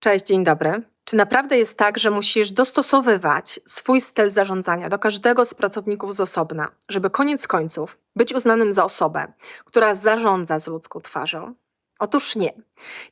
Cześć, dzień dobry. Czy naprawdę jest tak, że musisz dostosowywać swój styl zarządzania do każdego z pracowników z osobna, żeby koniec końców być uznanym za osobę, która zarządza z ludzką twarzą? Otóż nie.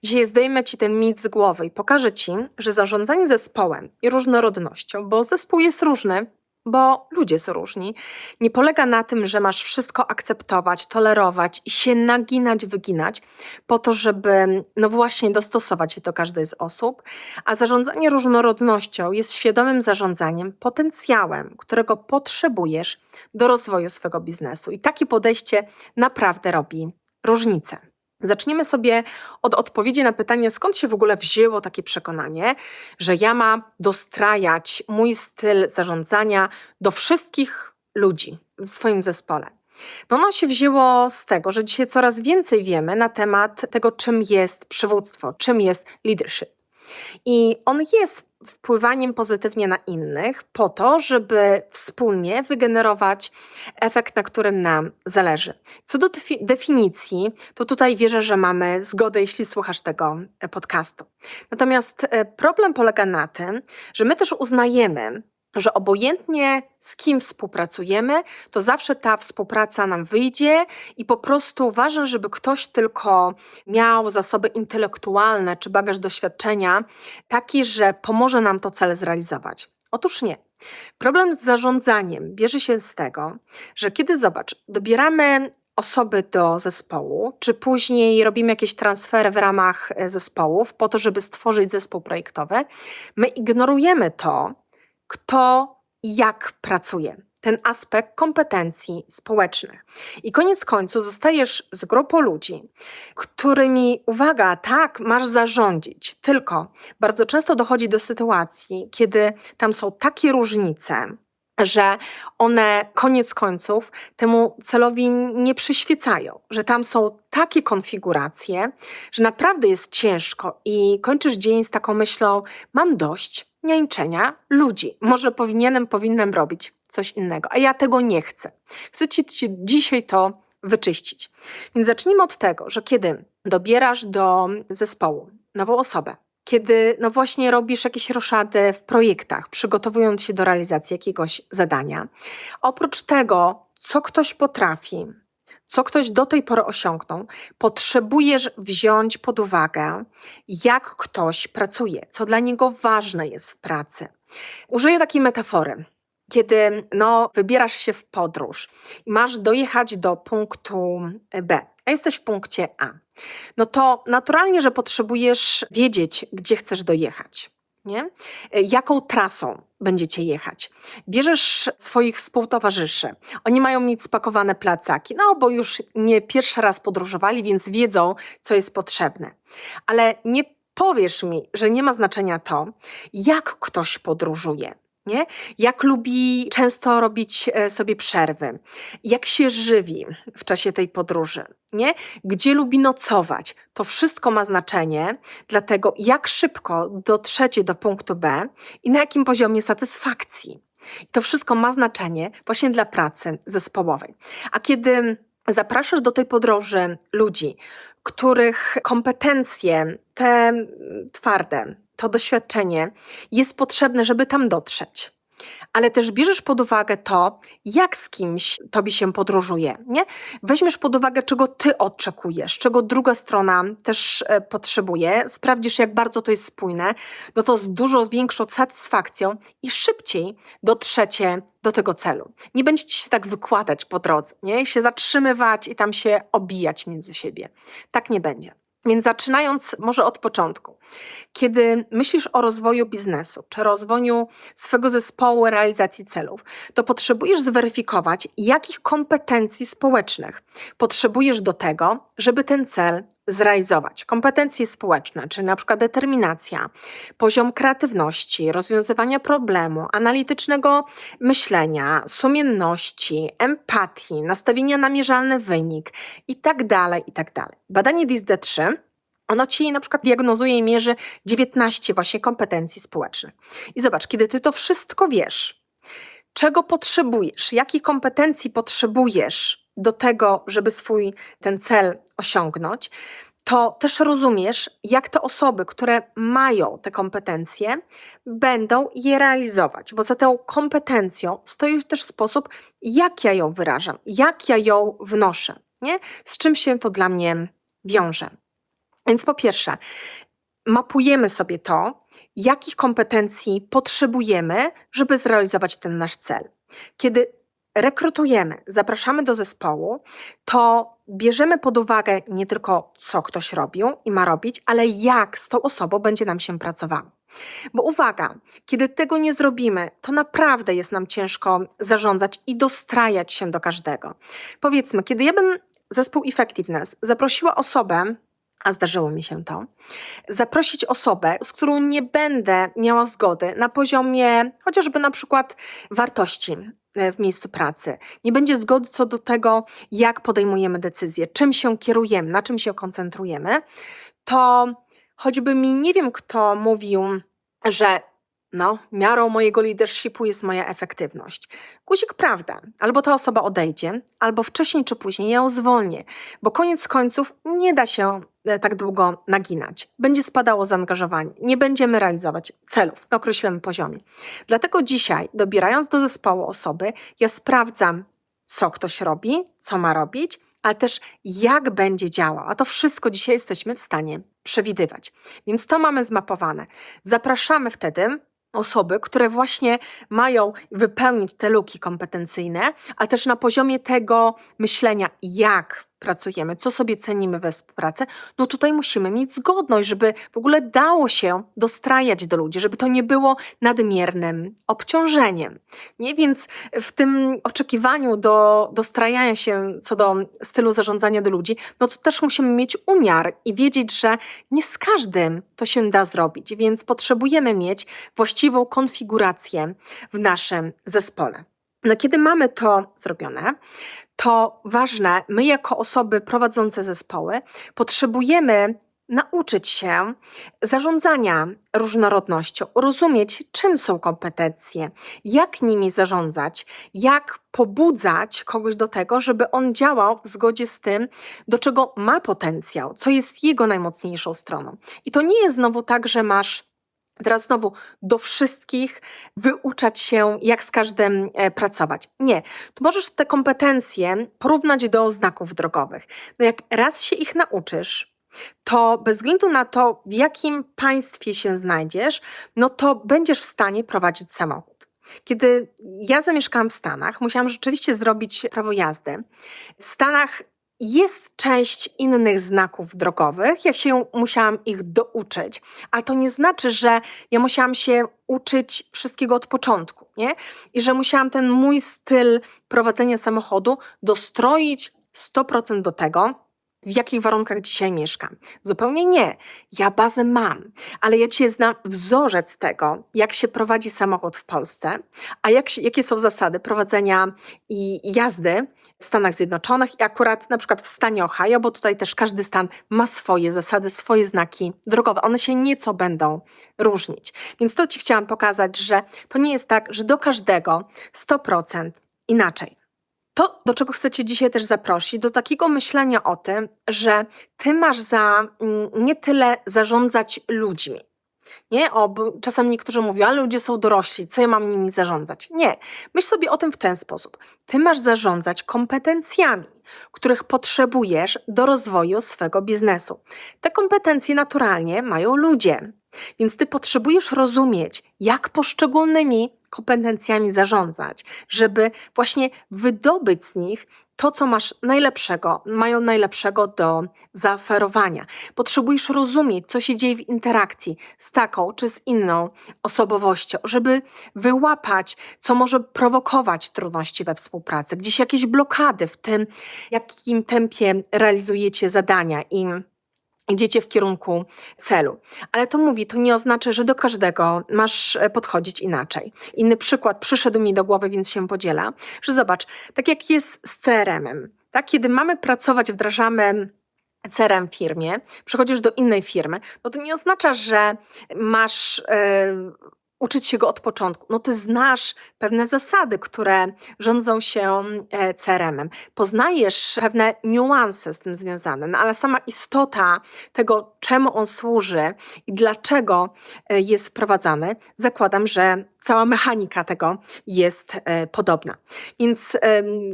Dzisiaj zdejmę Ci ten mit z głowy i pokażę Ci, że zarządzanie zespołem i różnorodnością, bo zespół jest różny, bo ludzie są różni, nie polega na tym, że masz wszystko akceptować, tolerować i się naginać, wyginać, po to, żeby no właśnie dostosować się do każdej z osób, a zarządzanie różnorodnością jest świadomym zarządzaniem potencjałem, którego potrzebujesz do rozwoju swojego biznesu. I takie podejście naprawdę robi różnicę. Zaczniemy sobie od odpowiedzi na pytanie, skąd się w ogóle wzięło takie przekonanie, że ja mam dostrajać mój styl zarządzania do wszystkich ludzi w swoim zespole. No ono się wzięło z tego, że dzisiaj coraz więcej wiemy na temat tego, czym jest przywództwo, czym jest leadership. I on jest wpływaniem pozytywnie na innych, po to, żeby wspólnie wygenerować efekt, na którym nam zależy. Co do defi- definicji, to tutaj wierzę, że mamy zgodę, jeśli słuchasz tego e, podcastu. Natomiast e, problem polega na tym, że my też uznajemy, że obojętnie z kim współpracujemy, to zawsze ta współpraca nam wyjdzie i po prostu ważne, żeby ktoś tylko miał zasoby intelektualne czy bagaż doświadczenia taki, że pomoże nam to cel zrealizować. Otóż nie. Problem z zarządzaniem bierze się z tego, że kiedy zobacz, dobieramy osoby do zespołu, czy później robimy jakieś transfery w ramach e, zespołów po to, żeby stworzyć zespół projektowy, my ignorujemy to, kto jak pracuje. Ten aspekt kompetencji społecznych. I koniec końców zostajesz z grupą ludzi, którymi, uwaga, tak, masz zarządzić, tylko bardzo często dochodzi do sytuacji, kiedy tam są takie różnice, że one koniec końców temu celowi nie przyświecają, że tam są takie konfiguracje, że naprawdę jest ciężko i kończysz dzień z taką myślą: mam dość, niańczenia ludzi. Może powinienem, powinnam robić coś innego, a ja tego nie chcę. Chcę ci, ci dzisiaj to wyczyścić. Więc zacznijmy od tego, że kiedy dobierasz do zespołu nową osobę, kiedy no właśnie robisz jakieś roszady w projektach, przygotowując się do realizacji jakiegoś zadania, oprócz tego, co ktoś potrafi, co ktoś do tej pory osiągnął, potrzebujesz wziąć pod uwagę, jak ktoś pracuje, co dla niego ważne jest w pracy. Użyję takiej metafory. Kiedy no, wybierasz się w podróż i masz dojechać do punktu B, a jesteś w punkcie A, no to naturalnie, że potrzebujesz wiedzieć, gdzie chcesz dojechać nie? Jaką trasą będziecie jechać? Bierzesz swoich współtowarzyszy. Oni mają mieć spakowane placaki, no bo już nie pierwszy raz podróżowali, więc wiedzą, co jest potrzebne. Ale nie powiesz mi, że nie ma znaczenia to, jak ktoś podróżuje nie? Jak lubi często robić e, sobie przerwy, jak się żywi w czasie tej podróży, nie? Gdzie lubi nocować. To wszystko ma znaczenie dla tego, jak szybko dotrzecie do punktu B i na jakim poziomie satysfakcji. To wszystko ma znaczenie właśnie dla pracy zespołowej. A kiedy zapraszasz do tej podróży ludzi, których kompetencje, te twarde, to doświadczenie jest potrzebne, żeby tam dotrzeć. Ale też bierzesz pod uwagę to, jak z kimś tobie się podróżuje, nie? Weźmiesz pod uwagę, czego ty oczekujesz, czego druga strona też e, potrzebuje, sprawdzisz, jak bardzo to jest spójne, no to z dużo większą satysfakcją i szybciej dotrzecie do tego celu. Nie będziecie się tak wykładać po drodze, nie? I się zatrzymywać i tam się obijać między siebie. Tak nie będzie. Więc zaczynając może od początku. Kiedy myślisz o rozwoju biznesu czy rozwoju swego zespołu realizacji celów, to potrzebujesz zweryfikować, jakich kompetencji społecznych potrzebujesz do tego, żeby ten cel zrealizować. Kompetencje społeczne, czyli na przykład determinacja, poziom kreatywności, rozwiązywania problemu, analitycznego myślenia, sumienności, empatii, nastawienia na mierzalny wynik itd., tak itd. Tak Badanie DISD-3 ono ci na przykład diagnozuje i mierzy 19 właśnie kompetencji społecznych. I zobacz, kiedy ty to wszystko wiesz, czego potrzebujesz, jakich kompetencji potrzebujesz do tego, żeby swój ten cel osiągnąć, to też rozumiesz, jak te osoby, które mają te kompetencje, będą je realizować, bo za tą kompetencją stoi też sposób, jak ja ją wyrażam, jak ja ją wnoszę, nie? z czym się to dla mnie wiąże. Więc po pierwsze, mapujemy sobie to, jakich kompetencji potrzebujemy, żeby zrealizować ten nasz cel. Kiedy rekrutujemy, zapraszamy do zespołu, to bierzemy pod uwagę nie tylko, co ktoś robił i ma robić, ale jak z tą osobą będzie nam się pracowało. Bo uwaga, kiedy tego nie zrobimy, to naprawdę jest nam ciężko zarządzać i dostrajać się do każdego. Powiedzmy, kiedy ja bym zespół Effectiveness zaprosiła osobę, a zdarzyło mi się to, zaprosić osobę, z którą nie będę miała zgody na poziomie chociażby na przykład wartości w miejscu pracy. Nie będzie zgody co do tego, jak podejmujemy decyzje, czym się kierujemy, na czym się koncentrujemy, to choćby mi nie wiem kto mówił, że no, miarą mojego leadershipu jest moja efektywność. Guzik prawda, albo ta osoba odejdzie, albo wcześniej czy później ją zwolnię, bo koniec końców nie da się e, tak długo naginać. Będzie spadało zaangażowanie, nie będziemy realizować celów na określonym poziomie. Dlatego dzisiaj, dobierając do zespołu osoby, ja sprawdzam, co ktoś robi, co ma robić, ale też jak będzie działał. A to wszystko dzisiaj jesteśmy w stanie przewidywać. Więc to mamy zmapowane. Zapraszamy wtedy osoby, które właśnie mają wypełnić te luki kompetencyjne, a też na poziomie tego myślenia, jak pracujemy, co sobie cenimy we współpracy, no tutaj musimy mieć zgodność, żeby w ogóle dało się dostrajać do ludzi, żeby to nie było nadmiernym obciążeniem. Nie więc w tym oczekiwaniu do dostrajania się co do stylu zarządzania do ludzi, no to też musimy mieć umiar i wiedzieć, że nie z każdym to się da zrobić, więc potrzebujemy mieć właściwą konfigurację w naszym zespole. No, kiedy mamy to zrobione, to ważne, my jako osoby prowadzące zespoły potrzebujemy nauczyć się zarządzania różnorodnością, rozumieć, czym są kompetencje, jak nimi zarządzać, jak pobudzać kogoś do tego, żeby on działał w zgodzie z tym, do czego ma potencjał, co jest jego najmocniejszą stroną. I to nie jest znowu tak, że masz Teraz znowu do wszystkich wyuczać się, jak z każdym e, pracować. Nie, tu możesz te kompetencje porównać do znaków drogowych. No jak raz się ich nauczysz, to bez względu na to, w jakim państwie się znajdziesz, no to będziesz w stanie prowadzić samochód. Kiedy ja zamieszkałam w Stanach, musiałam rzeczywiście zrobić prawo jazdy. W Stanach jest część innych znaków drogowych, ja się musiałam ich douczyć, ale to nie znaczy, że ja musiałam się uczyć wszystkiego od początku, nie? I że musiałam ten mój styl prowadzenia samochodu dostroić 100% do tego, w jakich warunkach dzisiaj mieszkam. Zupełnie nie. Ja bazę mam, ale ja Ci znam wzorzec tego, jak się prowadzi samochód w Polsce, a jak, jakie są zasady prowadzenia i jazdy w Stanach Zjednoczonych i akurat na przykład w stanie Ohio, bo tutaj też każdy stan ma swoje zasady, swoje znaki drogowe. One się nieco będą różnić. Więc to Ci chciałam pokazać, że to nie jest tak, że do każdego 100% inaczej. To, do czego chcę Cię dzisiaj też zaprosić, do takiego myślenia o tym, że Ty masz za mm, nie tyle zarządzać ludźmi. Nie, o, bo czasami niektórzy mówią, ale ludzie są dorośli, co ja mam nimi zarządzać? Nie. Myśl sobie o tym w ten sposób. Ty masz zarządzać kompetencjami, których potrzebujesz do rozwoju swego biznesu. Te kompetencje naturalnie mają ludzie. Więc ty potrzebujesz rozumieć, jak poszczególnymi kompetencjami zarządzać, żeby właśnie wydobyć z nich to, co masz najlepszego, mają najlepszego do zaoferowania. Potrzebujesz rozumieć, co się dzieje w interakcji z taką czy z inną osobowością, żeby wyłapać, co może prowokować trudności we współpracy, gdzieś jakieś blokady w tym, jakim tempie realizujecie zadania i idziecie w kierunku celu. Ale to mówi, to nie oznacza, że do każdego masz e, podchodzić inaczej. Inny przykład przyszedł mi do głowy, więc się podziela, że zobacz, tak jak jest z CRM-em, tak, kiedy mamy pracować, wdrażamy w firmie, przechodzisz do innej firmy, no to nie oznacza, że masz. Uczyć się go od początku. No ty znasz pewne zasady, które rządzą się e, CRM-em. Poznajesz pewne niuanse z tym związane, no ale sama istota tego, czemu on służy i dlaczego e, jest wprowadzany, zakładam, że cała mechanika tego jest e, podobna. Więc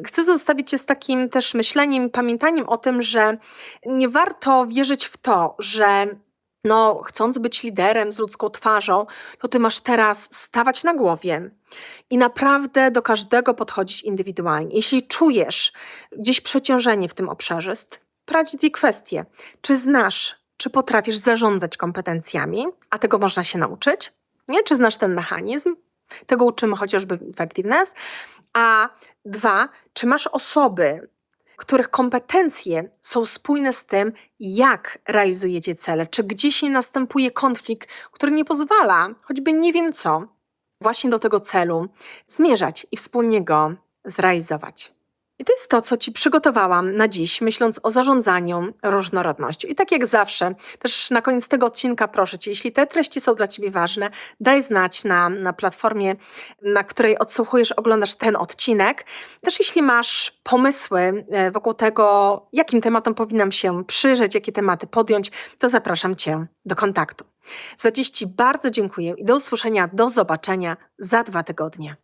chcę zostawić Cię z takim też myśleniem, pamiętaniem o tym, że nie warto wierzyć w to, że no, chcąc być liderem z ludzką twarzą, to ty masz teraz stawać na głowie i naprawdę do każdego podchodzić indywidualnie. Jeśli czujesz gdzieś przeciążenie w tym obszarze, sprawdź dwie kwestie. Czy znasz, czy potrafisz zarządzać kompetencjami, a tego można się nauczyć? Nie? Czy znasz ten mechanizm? Tego uczymy chociażby effectiveness. A dwa, czy masz osoby, których kompetencje są spójne z tym, jak realizujecie cele, czy gdzieś nie następuje konflikt, który nie pozwala, choćby nie wiem co, właśnie do tego celu zmierzać i wspólnie go zrealizować. I to jest to, co Ci przygotowałam na dziś, myśląc o zarządzaniu różnorodnością. I tak jak zawsze, też na koniec tego odcinka proszę Cię, jeśli te treści są dla Ciebie ważne, daj znać na, na platformie, na której odsłuchujesz, oglądasz ten odcinek. Też jeśli masz pomysły e, wokół tego, jakim tematom powinnam się przyjrzeć, jakie tematy podjąć, to zapraszam Cię do kontaktu. Za dziś Ci bardzo dziękuję i do usłyszenia, do zobaczenia za dwa tygodnie.